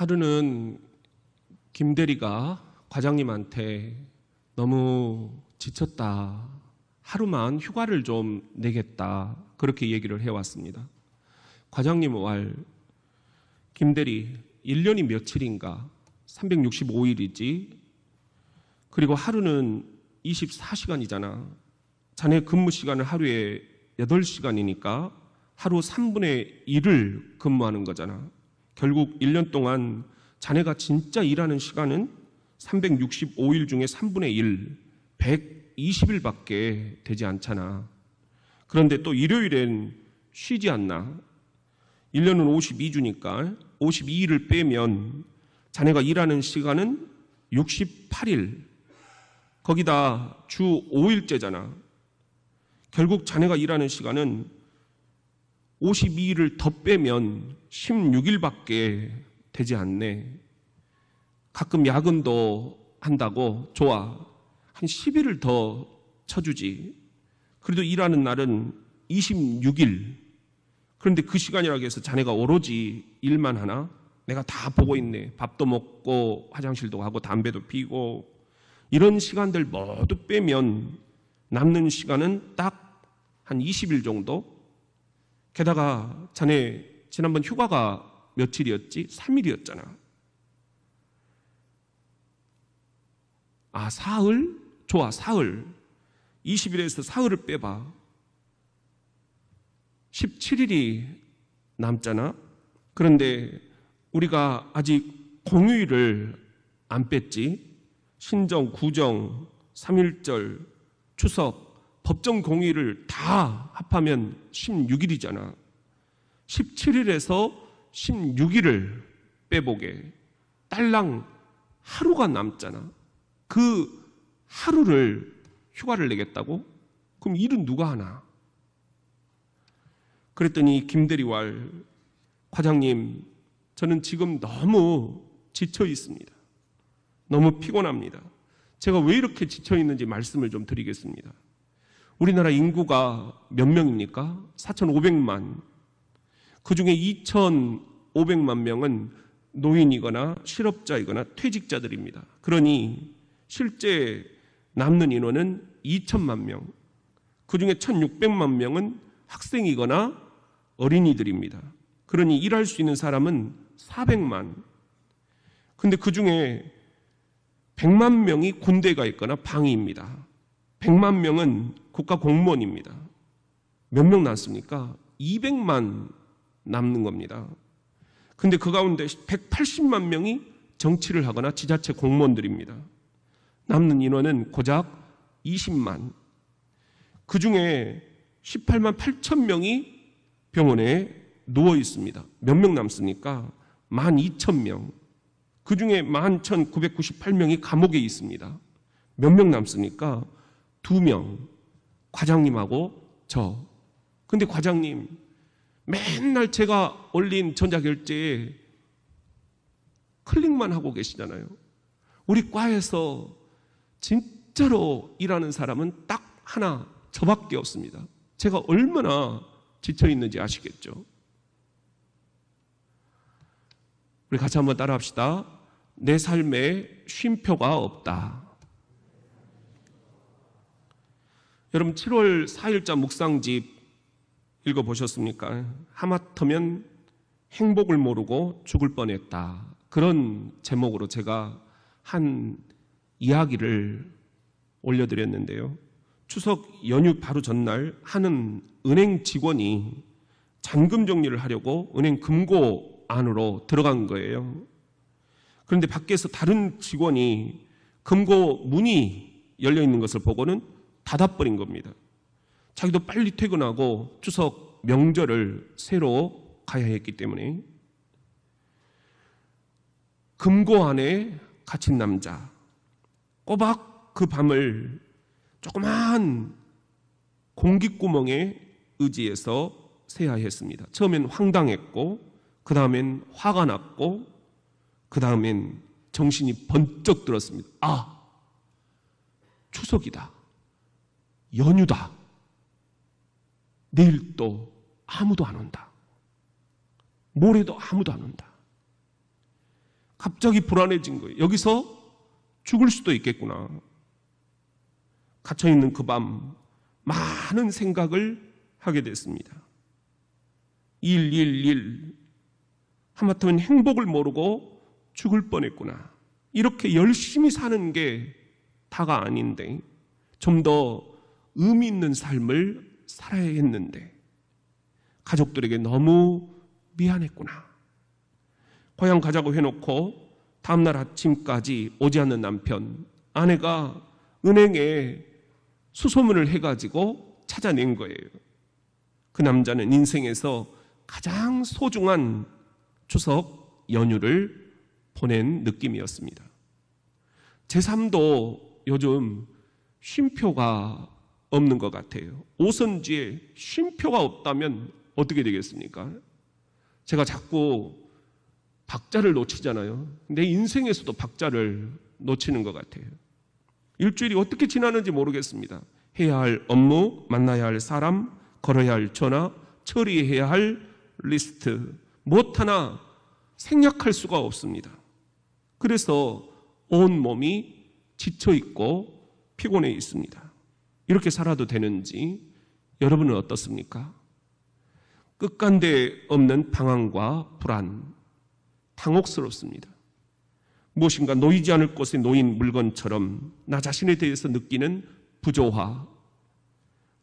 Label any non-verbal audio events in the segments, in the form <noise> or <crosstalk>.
하루는 김대리가 과장님한테 너무 지쳤다. 하루만 휴가를 좀 내겠다. 그렇게 얘기를 해왔습니다. 과장님 말, 김대리, 1년이 며칠인가? 365일이지. 그리고 하루는 24시간이잖아. 자네 근무 시간은 하루에 8시간이니까 하루 3분의 1을 근무하는 거잖아. 결국 1년 동안 자네가 진짜 일하는 시간은 365일 중에 3분의 1, 120일밖에 되지 않잖아. 그런데 또 일요일엔 쉬지 않나? 1년은 52주니까 52일을 빼면 자네가 일하는 시간은 68일. 거기다 주 5일째잖아. 결국 자네가 일하는 시간은 52일을 더 빼면 16일밖에 되지 않네. 가끔 야근도 한다고 좋아. 한 10일을 더 쳐주지. 그래도 일하는 날은 26일. 그런데 그 시간이라고 해서 자네가 오로지 일만 하나? 내가 다 보고 있네. 밥도 먹고 화장실도 가고 담배도 피고 이런 시간들 모두 빼면 남는 시간은 딱 한 20일 정도? 게다가 자네 지난번 휴가가 며칠이었지? 3일이었잖아. 아, 사흘? 좋아, 사흘. 20일에서 사흘을 빼봐. 17일이 남잖아? 그런데 우리가 아직 공휴일을 안 뺐지? 신정, 구정, 3일절, 추석, 법정 공휴일을 다 합하면 16일이잖아. 17일에서 16일을 빼보게. 딸랑 하루가 남잖아. 그 하루를 휴가를 내겠다고? 그럼 일은 누가 하나? 그랬더니 김대리왈 과장님, 저는 지금 너무 지쳐 있습니다. 너무 피곤합니다. 제가 왜 이렇게 지쳐 있는지 말씀을 좀 드리겠습니다. 우리나라 인구가 몇 명입니까? 4,500만. 그 중에 2,500만 명은 노인이거나 실업자이거나 퇴직자들입니다. 그러니 실제 남는 인원은 2천만 명. 그 중에 1,600만 명은 학생이거나 어린이들입니다. 그러니 일할 수 있는 사람은 400만. 근데 그 중에 100만 명이 군대가 있거나 방위입니다. 100만 명은 국가 공무원입니다. 몇 명 남습니까? 200만 남는 겁니다. 근데 그 가운데 180만 명이 정치를 하거나 지자체 공무원들입니다. 남는 인원은 고작 20만. 그 중에 18만 8천 명이 병원에 누워 있습니다. 몇 명 남습니까? 1만 2천 명. 그 중에 1만 1,998명이 감옥에 있습니다. 몇 명 남습니까? 두 명. 과장님하고 저. 근데 과장님, 맨날 제가 올린 전자결제에 클릭만 하고 계시잖아요. 우리 과에서 진짜로 일하는 사람은 딱 하나, 저밖에 없습니다. 제가 얼마나 지쳐 있는지 아시겠죠? 우리 같이 한번 따라 합시다. 내 삶에 쉼표가 없다. 여러분 7월 4일자 묵상집 읽어보셨습니까? 하마터면 행복을 모르고 죽을 뻔했다. 그런 제목으로 제가 한 이야기를 올려드렸는데요. 추석 연휴 바로 전날 하는 은행 직원이 잔금 정리를 하려고 은행 금고 안으로 들어간 거예요. 그런데 밖에서 다른 직원이 금고 문이 열려 있는 것을 보고는 닫아버린 겁니다. 자기도 빨리 퇴근하고 추석 명절을 새로 가야 했기 때문에 금고 안에 갇힌 남자 꼬박 그 밤을 조그마한 공기구멍에 의지해서 새야 했습니다. 처음엔 황당했고 그 다음엔 화가 났고 그 다음엔 정신이 번쩍 들었습니다. 아 추석이다. 연휴다. 내일 또 아무도 안 온다. 모레도 아무도 안 온다. 갑자기 불안해진 거예요. 여기서 죽을 수도 있겠구나. 갇혀있는 그 밤, 많은 생각을 하게 됐습니다. 일, 일, 일. 하마터면 행복을 모르고 죽을 뻔했구나. 이렇게 열심히 사는 게 다가 아닌데, 좀 더 의미 있는 삶을 살아야 했는데, 가족들에게 너무 미안했구나. 고향 가자고 해놓고 다음날 아침까지 오지 않는 남편, 아내가 은행에 수소문을 해가지고 찾아낸 거예요. 그 남자는 인생에서 가장 소중한 추석 연휴를 보낸 느낌이었습니다. 제 삶도 요즘 쉼표가 없는 것 같아요. 오선지에 쉼표가 없다면 어떻게 되겠습니까? 제가 자꾸 박자를 놓치잖아요. 내 인생에서도 박자를 놓치는 것 같아요. 일주일이 어떻게 지나는지 모르겠습니다. 해야 할 업무, 만나야 할 사람, 걸어야 할 전화, 처리해야 할 리스트, 무엇 하나 생략할 수가 없습니다. 그래서 온 몸이 지쳐 있고 피곤해 있습니다. 이렇게 살아도 되는지 여러분은 어떻습니까? 끝간데 없는 방황과 불안, 당혹스럽습니다. 무엇인가 놓이지 않을 곳에 놓인 물건처럼 나 자신에 대해서 느끼는 부조화,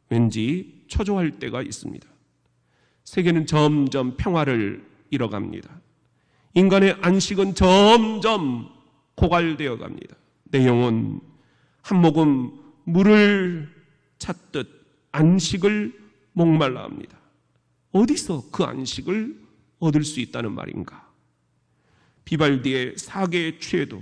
왠지 초조할 때가 있습니다. 세계는 점점 평화를 잃어갑니다. 인간의 안식은 점점 고갈되어 갑니다. 내 영혼 한 모금 물을 찾듯 안식을 목말라 합니다. 어디서 그 안식을 얻을 수 있다는 말인가? 비발디의 사계의 취해도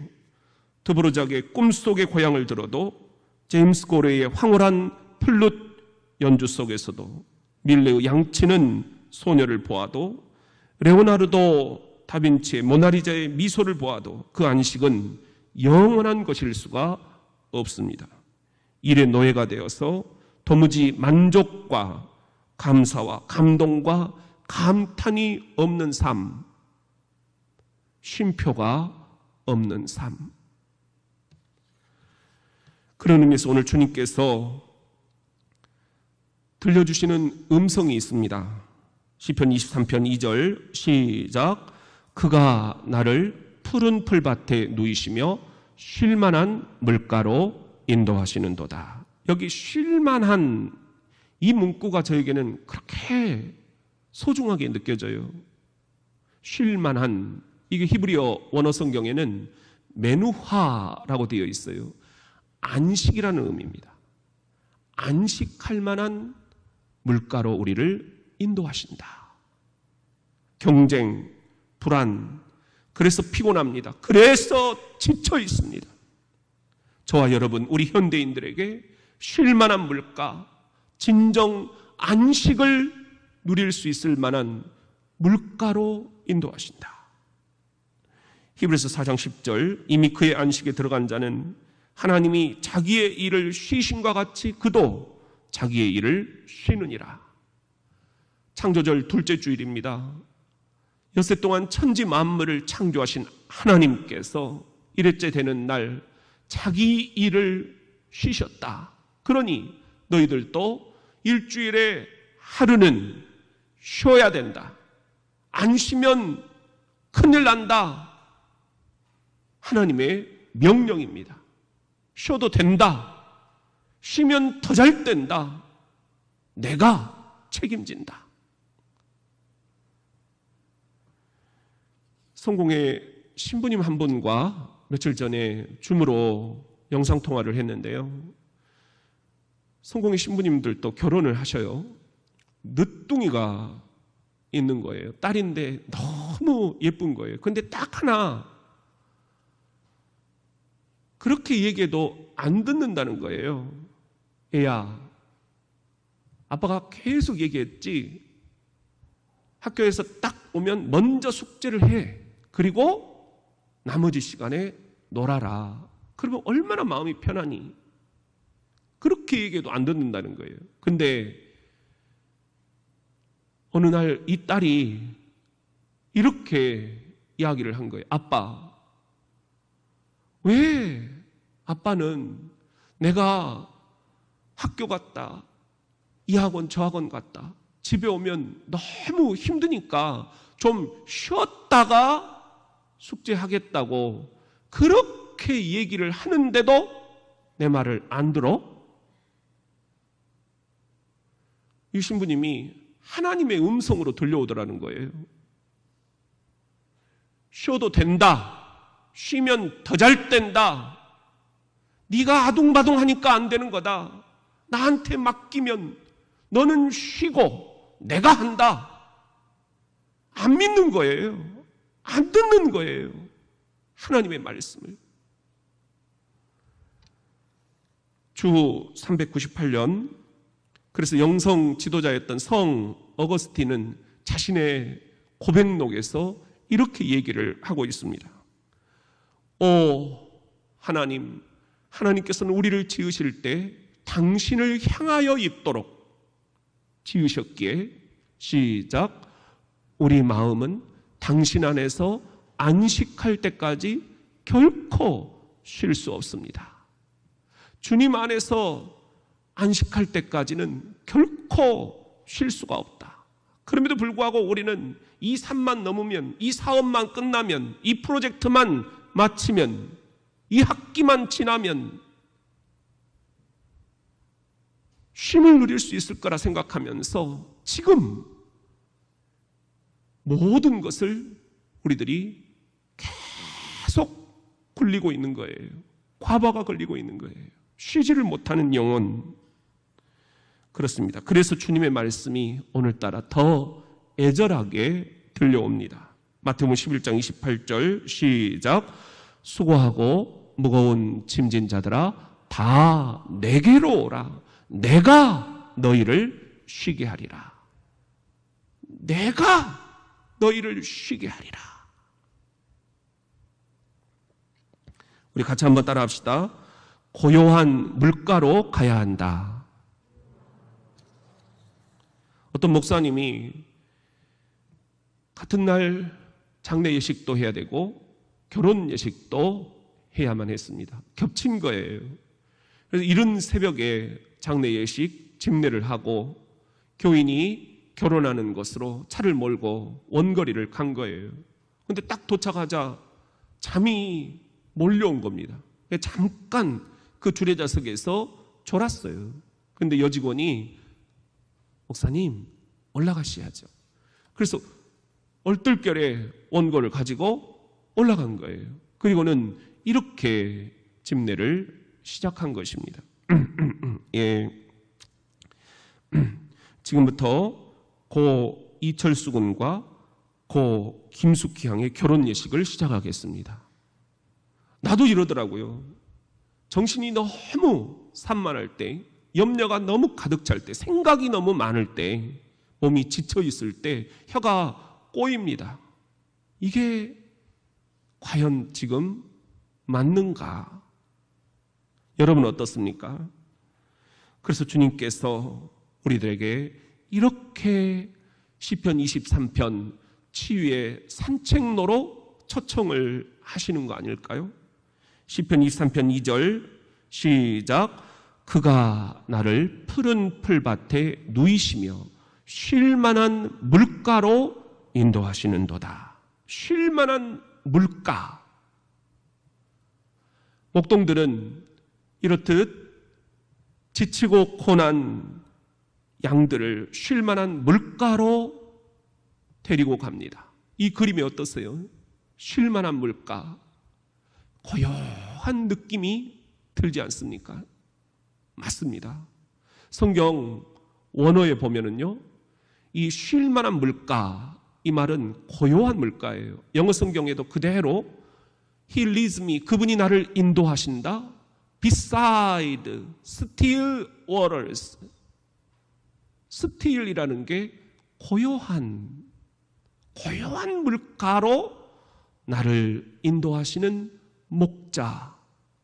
드브로작의 꿈속의 고향을 들어도 제임스 고레의 황홀한 플룻 연주 속에서도 밀레의 양치는 소녀를 보아도 레오나르도 다빈치의 모나리자의 미소를 보아도 그 안식은 영원한 것일 수가 없습니다. 일의 노예가 되어서 도무지 만족과 감사와 감동과 감탄이 없는 삶, 쉼표가 없는 삶. 그런 의미에서 오늘 주님께서 들려주시는 음성이 있습니다. 시편 23편 2절 시작 그가 나를 푸른 풀밭에 누이시며 쉴만한 물가로 인도하시는도다. 여기 쉴만한 이 문구가 저에게는 그렇게 소중하게 느껴져요. 쉴만한 이게 히브리어 원어 성경에는 메누화라고 되어 있어요. 안식이라는 의미입니다. 안식할 만한 물가로 우리를 인도하신다. 경쟁, 불안, 그래서 피곤합니다. 그래서 지쳐 있습니다. 저와 여러분, 우리 현대인들에게 쉴 만한 물가, 진정 안식을 누릴 수 있을 만한 물가로 인도하신다. 히브리서 4장 10절 이미 그의 안식에 들어간 자는 하나님이 자기의 일을 쉬신과 같이 그도 자기의 일을 쉬느니라. 창조절 둘째 주일입니다. 엿새 동안 천지 만물을 창조하신 하나님께서 일회째 되는 날 자기 일을 쉬셨다. 그러니 너희들도 일주일에 하루는 쉬어야 된다. 안 쉬면 큰일 난다. 하나님의 명령입니다. 쉬어도 된다. 쉬면 더 잘 된다. 내가 책임진다. 성공의 신부님 한 분과 며칠 전에 줌으로 영상 통화를 했는데요. 성공의 신부님들도 결혼을 하셔요. 늦둥이가 있는 거예요. 딸인데 너무 예쁜 거예요. 근데 딱 하나 그렇게 얘기해도 안 듣는다는 거예요. 애야, 아빠가 계속 얘기했지. 학교에서 딱 오면 먼저 숙제를 해. 그리고 나머지 시간에 놀아라. 그러면 얼마나 마음이 편하니? 그렇게 얘기해도 안 듣는다는 거예요. 근데 어느 날 이 딸이 이렇게 이야기를 한 거예요. 아빠, 왜 아빠는 내가 학교 갔다, 이 학원, 저 학원 갔다, 집에 오면 너무 힘드니까 좀 쉬었다가 숙제하겠다고 그렇게 얘기를 하는데도 내 말을 안 들어? 이 신부님이 하나님의 음성으로 들려오더라는 거예요. 쉬어도 된다. 쉬면 더 잘 된다. 네가 아둥바둥하니까 안 되는 거다. 나한테 맡기면 너는 쉬고 내가 한다. 안 믿는 거예요. 안 듣는 거예요. 하나님의 말씀을. 주 398년 그래서 영성 지도자였던 성 어거스틴은 자신의 고백록에서 이렇게 얘기를 하고 있습니다. 오 하나님 하나님께서는 우리를 지으실 때 당신을 향하여 있도록 지으셨기에 시작 우리 마음은 당신 안에서 안식할 때까지 결코 쉴 수 없습니다. 주님 안에서 안식할 때까지는 결코 쉴 수가 없다. 그럼에도 불구하고 우리는 이 산만 넘으면, 이 사업만 끝나면, 이 프로젝트만 마치면, 이 학기만 지나면 쉼을 누릴 수 있을 거라 생각하면서 지금 모든 것을 우리들이 계속 굴리고 있는 거예요. 과부하가 걸리고 있는 거예요. 쉬지를 못하는 영혼. 그렇습니다. 그래서 주님의 말씀이 오늘따라 더 애절하게 들려옵니다. 마태복음 11장 28절 시작 수고하고 무거운 짐진 자들아 다 내게로 오라 내가 너희를 쉬게 하리라 내가 너희를 쉬게 하리라 우리 같이 한번 따라 합시다 고요한 물가로 가야 한다 어떤 목사님이 같은 날 장례 예식도 해야 되고 결혼 예식도 해야만 했습니다. 겹친 거예요. 그래서 이른 새벽에 장례 예식 집례를 하고 교인이 결혼하는 것으로 차를 몰고 원거리를 간 거예요. 근데 딱 도착하자 잠이 몰려온 겁니다. 잠깐 그 주례자석에서 졸았어요. 근데 여직원이 목사님 올라가셔야죠. 그래서 얼떨결에 원고를 가지고 올라간 거예요. 그리고는 이렇게 집례를 시작한 것입니다. <clears throat> 예. <clears throat> 지금부터 고 이철수 군과 고 김숙희 양의 결혼 예식을 시작하겠습니다. 나도 이러더라고요. 정신이 너무 산만할 때, 염려가 너무 가득 찰 때, 생각이 너무 많을 때, 몸이 지쳐 있을 때 혀가 꼬입니다. 이게 과연 지금 맞는가? 여러분 어떻습니까? 그래서 주님께서 우리들에게 이렇게 시편 23편 치유의 산책로로 초청을 하시는 거 아닐까요? 시편 23편 2절 시작 그가 나를 푸른 풀밭에 누이시며 쉴 만한 물가로 인도하시는도다. 쉴 만한 물가. 목동들은 이렇듯 지치고 고난 양들을 쉴 만한 물가로 데리고 갑니다. 이 그림이 어떠세요? 쉴 만한 물가. 고요한 느낌이 들지 않습니까? 맞습니다. 성경 원어에 보면은요, 이 쉴 만한 물가, 이 말은 고요한 물가예요. 영어 성경에도 그대로 He leads me, 그분이 나를 인도하신다. Beside still waters. Still이라는 게 고요한, 고요한 물가로 나를 인도하시는 목자.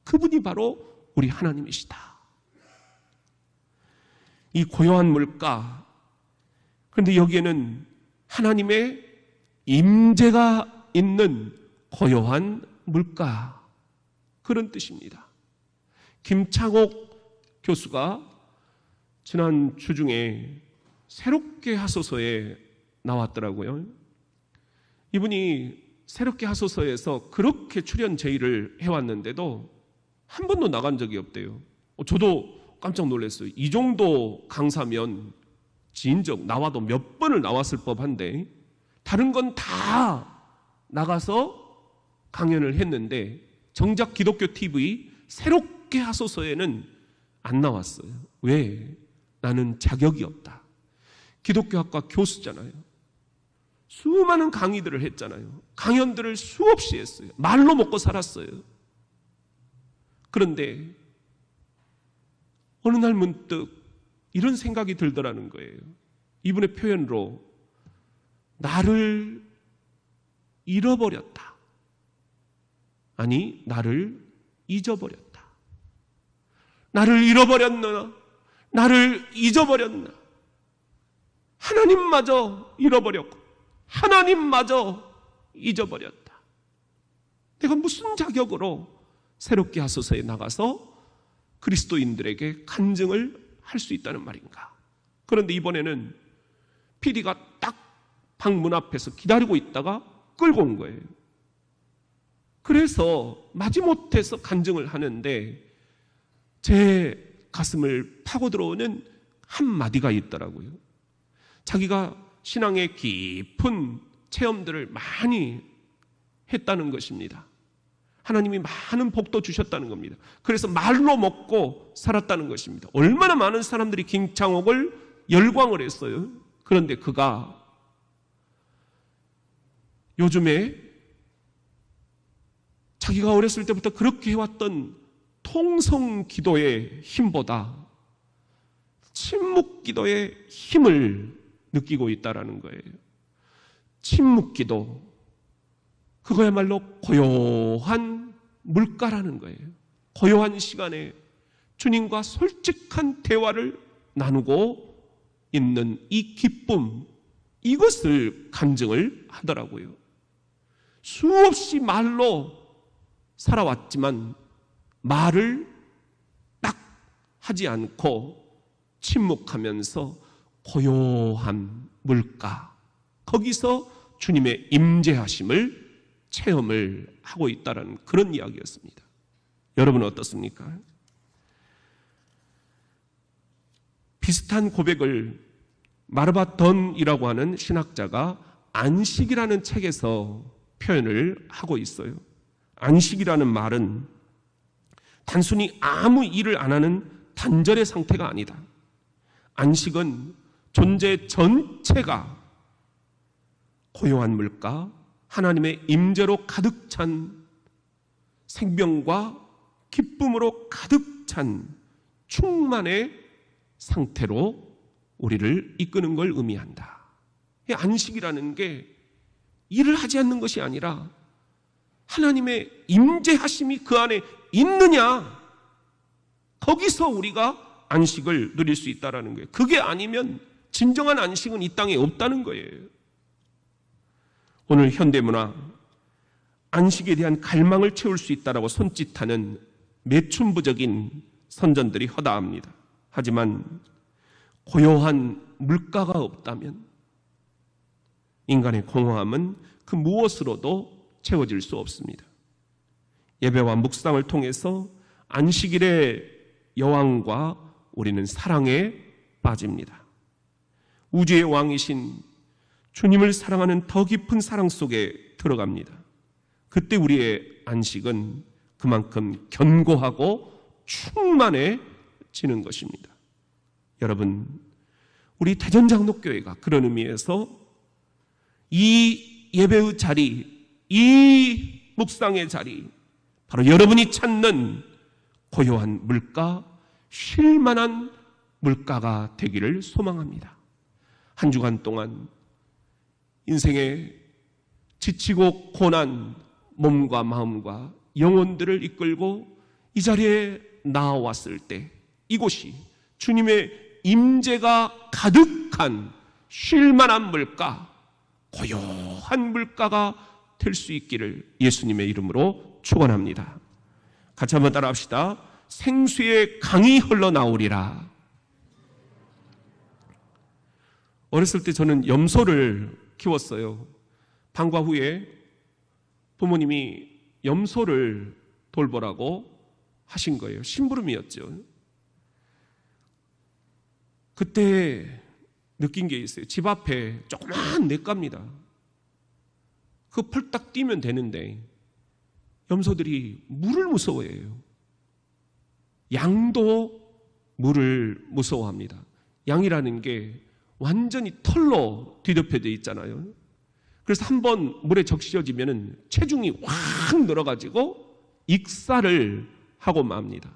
그분이 바로 우리 하나님이시다. 이 고요한 물가. 그런데 여기에는 하나님의 임재가 있는 고요한 물가. 그런 뜻입니다. 김창옥 교수가 지난 주 중에 새롭게 하소서에 나왔더라고요. 이분이 새롭게 하소서에서 그렇게 출연 제의를 해왔는데도 한 번도 나간 적이 없대요. 어, 저도 깜짝 놀랐어요. 이 정도 강사면 지인적 나와도 몇 번을 나왔을 법한데 다른 건 다 나가서 강연을 했는데 정작 기독교 TV 새롭게 하소서에는 안 나왔어요. 왜? 나는 자격이 없다. 기독교학과 교수잖아요. 수많은 강의들을 했잖아요. 강연들을 수없이 했어요. 말로 먹고 살았어요. 그런데 어느 날 문득 이런 생각이 들더라는 거예요. 이분의 표현으로 나를 잃어버렸다. 아니, 나를 잊어버렸다. 나를 잃어버렸나? 나를 잊어버렸나? 하나님마저 잃어버렸고, 하나님마저 잊어버렸다. 내가 무슨 자격으로 새롭게 하소서에 나가서 그리스도인들에게 간증을 할 수 있다는 말인가? 그런데 이번에는 PD가 딱 방문 앞에서 기다리고 있다가 끌고 온 거예요. 그래서 마지못해서 간증을 하는데 제 가슴을 파고 들어오는 한 마디가 있더라고요. 자기가 신앙의 깊은 체험들을 많이 했다는 것입니다. 하나님이 많은 복도 주셨다는 겁니다. 그래서 말로 먹고 살았다는 것입니다. 얼마나 많은 사람들이 김창옥을 열광을 했어요. 그런데 그가 요즘에 자기가 어렸을 때부터 그렇게 해왔던 통성 기도의 힘보다 침묵 기도의 힘을 느끼고 있다라는 거예요. 침묵 기도 그거야말로 고요한 물가라는 거예요. 고요한 시간에 주님과 솔직한 대화를 나누고 있는 이 기쁨, 이것을 간증을 하더라고요. 수없이 말로 살아왔지만 말을 딱 하지 않고 침묵하면서 고요한 물가, 거기서 주님의 임재하심을 체험을 하고 있다는 그런 이야기였습니다. 여러분 어떻습니까? 비슷한 고백을 마르바 던이라고 하는 신학자가 안식이라는 책에서 표현을 하고 있어요. 안식이라는 말은 단순히 아무 일을 안 하는 단절의 상태가 아니다. 안식은 존재 전체가 고요한 물가, 하나님의 임재로 가득 찬 생명과 기쁨으로 가득 찬 충만의 상태로 우리를 이끄는 걸 의미한다. 이 안식이라는 게 일을 하지 않는 것이 아니라 하나님의 임재하심이 그 안에 있느냐 거기서 우리가 안식을 누릴 수 있다라는 거예요. 그게 아니면 진정한 안식은 이 땅에 없다는 거예요. 오늘 현대 문화 안식에 대한 갈망을 채울 수 있다라고 손짓하는 매춘부적인 선전들이 허다합니다. 하지만 고요한 물가가 없다면 인간의 공허함은 그 무엇으로도 채워질 수 없습니다. 예배와 묵상을 통해서 안식일의 여왕과 우리는 사랑에 빠집니다. 우주의 왕이신 주님을 사랑하는 더 깊은 사랑 속에 들어갑니다. 그때 우리의 안식은 그만큼 견고하고 충만해지는 것입니다. 여러분, 우리 대전장로교회가 그런 의미에서 이 예배의 자리, 이 묵상의 자리, 바로 여러분이 찾는 고요한 물가, 쉴만한 물가가 되기를 소망합니다. 한 주간 동안 인생의 지치고 고난 몸과 마음과 영혼들을 이끌고 이 자리에 나왔을 때 이곳이 주님의 임재가 가득한 쉴만한 물가, 고요한 물가가 될 수 있기를 예수님의 이름으로 축원합니다. 같이 한번 따라합시다. 생수의 강이 흘러나오리라. 어렸을 때 저는 염소를 키웠어요. 방과 후에 부모님이 염소를 돌보라고 하신 거예요. 심부름이었죠. 그때 느낀 게 있어요. 집 앞에 조그마한 냇가입니다. 그 펄딱 뛰면 되는데 염소들이 물을 무서워해요. 양도 물을 무서워합니다. 양이라는 게 완전히 털로 뒤덮여져 있잖아요. 그래서 한 번 물에 적셔지면은 체중이 확 늘어가지고 익사를 하고 맙니다.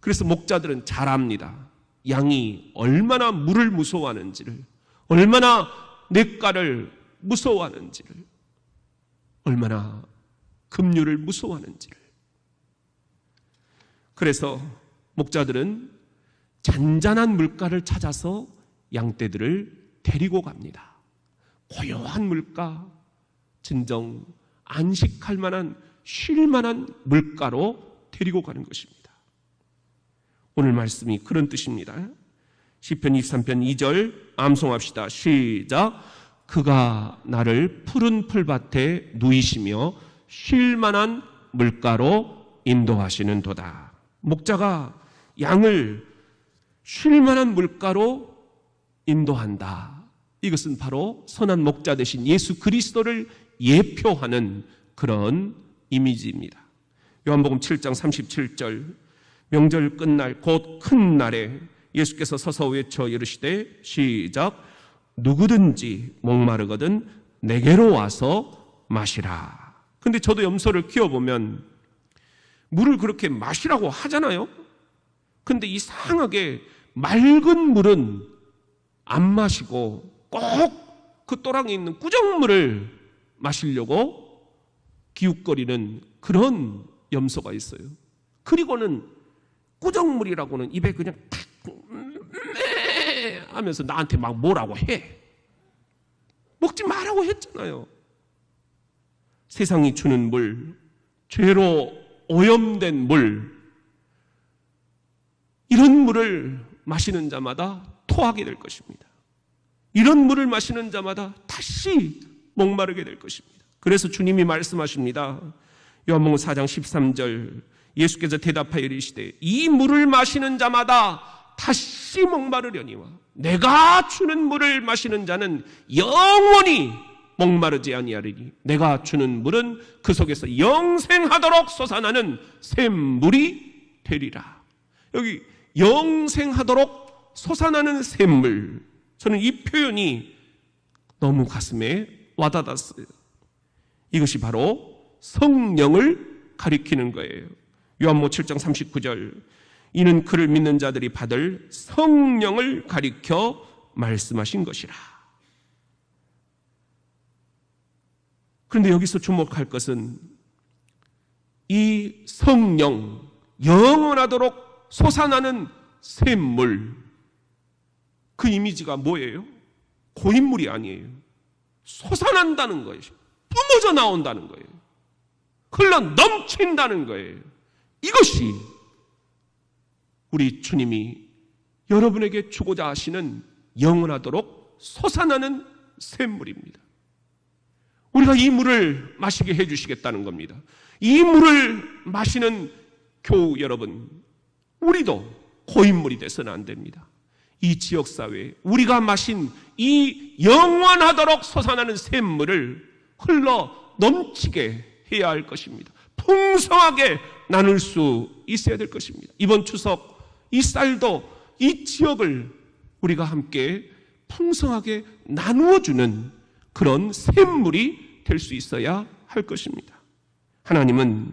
그래서 목자들은 잘 압니다. 양이 얼마나 물을 무서워하는지를, 얼마나 냇가를 무서워하는지를, 얼마나 급류를 무서워하는지를. 그래서 목자들은 잔잔한 물가를 찾아서 양떼들을 데리고 갑니다. 고요한 물가, 진정 안식할 만한 쉴 만한 물가로 데리고 가는 것입니다. 오늘 말씀이 그런 뜻입니다. 시편 23편 2절 암송합시다. 시작. 그가 나를 푸른 풀밭에 누이시며 쉴 만한 물가로 인도하시는 도다. 목자가 양을 쉴 만한 물가로 인도한다. 이것은 바로 선한 목자 대신 예수 그리스도를 예표하는 그런 이미지입니다. 요한복음 7장 37절 명절 끝날 곧 큰 날에 예수께서 서서 외쳐 이르시되 시작 누구든지 목마르거든 내게로 와서 마시라. 근데 저도 염소를 키워보면 물을 그렇게 마시라고 하잖아요. 근데 이상하게 맑은 물은 안 마시고 꼭 그 또랑에 있는 꾸정물을 마시려고 기웃거리는 그런 염소가 있어요. 그리고는 꾸정물이라고는 입에 그냥 탁 하면서 나한테 막 뭐라고 해. 먹지 말라고 했잖아요. 세상이 주는 물, 죄로 오염된 물, 이런 물을 마시는 자마다 토하게 될 것입니다. 이런 물을 마시는 자마다 다시 목마르게 될 것입니다. 그래서 주님이 말씀하십니다. 요한복음 4장 13절 예수께서 대답하여 이르시되 이 물을 마시는 자마다 다시 목마르려니와 내가 주는 물을 마시는 자는 영원히 목마르지 아니하리니 내가 주는 물은 그 속에서 영생하도록 솟아나는 샘물이 되리라. 여기 영생하도록 솟아나는 샘물. 저는 이 표현이 너무 가슴에 와닿았어요. 이것이 바로 성령을 가리키는 거예요. 요한모 7장 39절. 이는 그를 믿는 자들이 받을 성령을 가리켜 말씀하신 것이라. 그런데 여기서 주목할 것은 이 성령, 영원하도록 솟아나는 샘물, 그 이미지가 뭐예요? 고인물이 아니에요. 솟아난다는 거예요. 뿜어져 나온다는 거예요. 흘러 넘친다는 거예요. 이것이 우리 주님이 여러분에게 주고자 하시는 영원하도록 솟아나는 샘물입니다. 우리가 이 물을 마시게 해주시겠다는 겁니다. 이 물을 마시는 교우 여러분, 우리도 고인물이 돼서는 안 됩니다. 이 지역사회에 우리가 마신 이 영원하도록 솟아나는 샘물을 흘러 넘치게 해야 할 것입니다. 풍성하게 나눌 수 있어야 될 것입니다. 이번 추석 이 쌀도 이 지역을 우리가 함께 풍성하게 나누어 주는 그런 샘물이 될 수 있어야 할 것입니다. 하나님은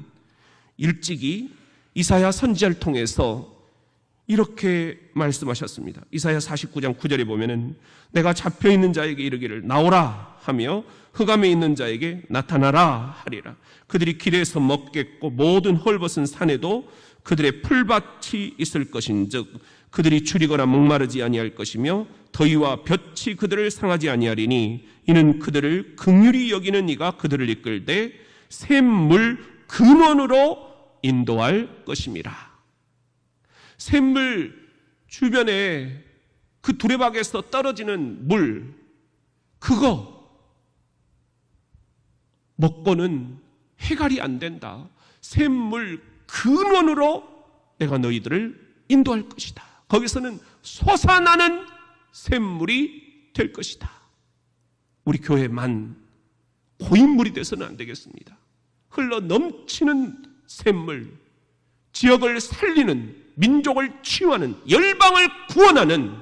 일찍이 이사야 선지자를 통해서 이렇게 말씀하셨습니다. 이사야 49장 9절에 보면은 내가 잡혀 있는 자에게 이르기를 나오라 하며 흑암에 있는 자에게 나타나라 하리라. 그들이 길에서 먹겠고 모든 헐벗은 산에도 그들의 풀밭이 있을 것인즉 그들이 줄이거나 목마르지 아니할 것이며 더위와 볕이 그들을 상하지 아니하리니 이는 그들을 긍휼히 여기는 이가 그들을 이끌되 샘물 근원으로 인도할 것입니다. 샘물 주변에 그 두레박에서 떨어지는 물, 그거 먹고는 해갈이 안 된다. 샘물 근원으로 내가 너희들을 인도할 것이다. 거기서는 솟아나는 샘물이 될 것이다. 우리 교회만 고인물이 돼서는 안 되겠습니다. 흘러 넘치는 샘물, 지역을 살리는, 민족을 치유하는, 열방을 구원하는,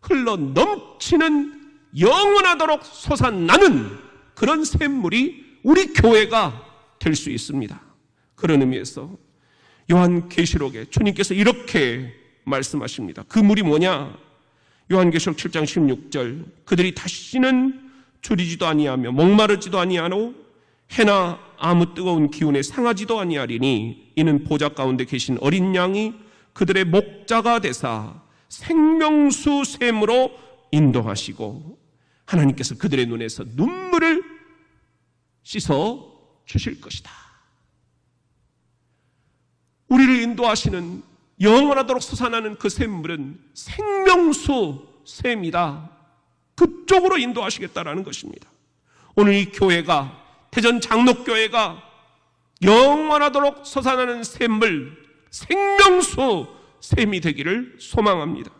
흘러 넘치는, 영원하도록 솟아나는 그런 샘물이 우리 교회가 될 수 있습니다. 그런 의미에서 요한 계시록에 주님께서 이렇게 말씀하십니다. 그 물이 뭐냐? 요한계시록 7장 16절 그들이 다시는 줄이지도 아니하며 목마르지도 아니하노 해나 아무 뜨거운 기운에 상하지도 아니하리니 이는 보좌 가운데 계신 어린 양이 그들의 목자가 되사 생명수 샘으로 인도하시고 하나님께서 그들의 눈에서 눈물을 씻어 주실 것이다. 우리를 인도하시는 영원하도록 솟아나는 그 샘물은 생명수 샘이다. 그쪽으로 인도하시겠다라는 것입니다. 오늘 이 교회가 대전 장로교회가 영원하도록 솟아나는 샘물 생명수 샘이 되기를 소망합니다.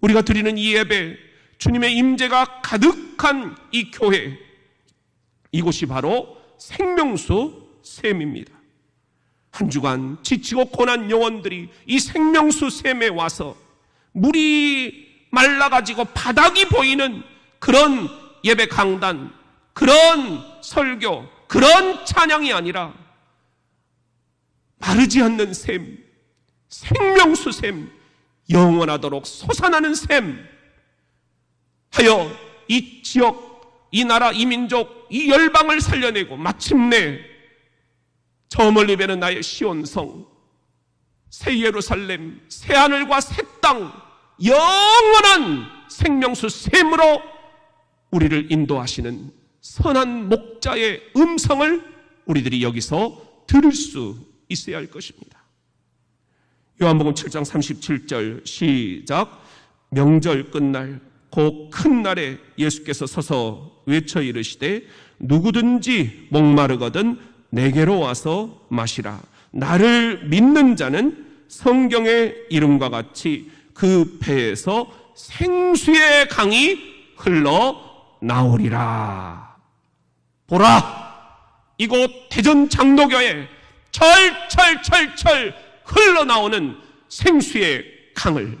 우리가 드리는 이 예배 주님의 임재가 가득한 이 교회 이곳이 바로 생명수 샘입니다. 한 주간 지치고 고난 영혼들이 이 생명수 샘에 와서 물이 말라가지고 바닥이 보이는 그런 예배 강단, 그런 설교, 그런 찬양이 아니라 마르지 않는 샘, 생명수 샘, 영원하도록 솟아나는 샘, 하여 이 지역, 이 나라, 이 민족, 이 열방을 살려내고 마침내 저 멀리 배는 나의 시온성, 새 예루살렘, 새 하늘과 새 땅, 영원한 생명수 샘으로 우리를 인도하시는 선한 목자의 음성을 우리들이 여기서 들을 수 있어야 할 것입니다. 요한복음 7장 37절 시작. 명절 끝날 그큰 날에 예수께서 서서 외쳐 이르시되 누구든지 목마르거든 내게로 와서 마시라. 나를 믿는 자는 성경의 이름과 같이 그 배에서 생수의 강이 흘러 나오리라. 보라! 이곳 대전 장로교에 철철철철 흘러나오는 생수의 강을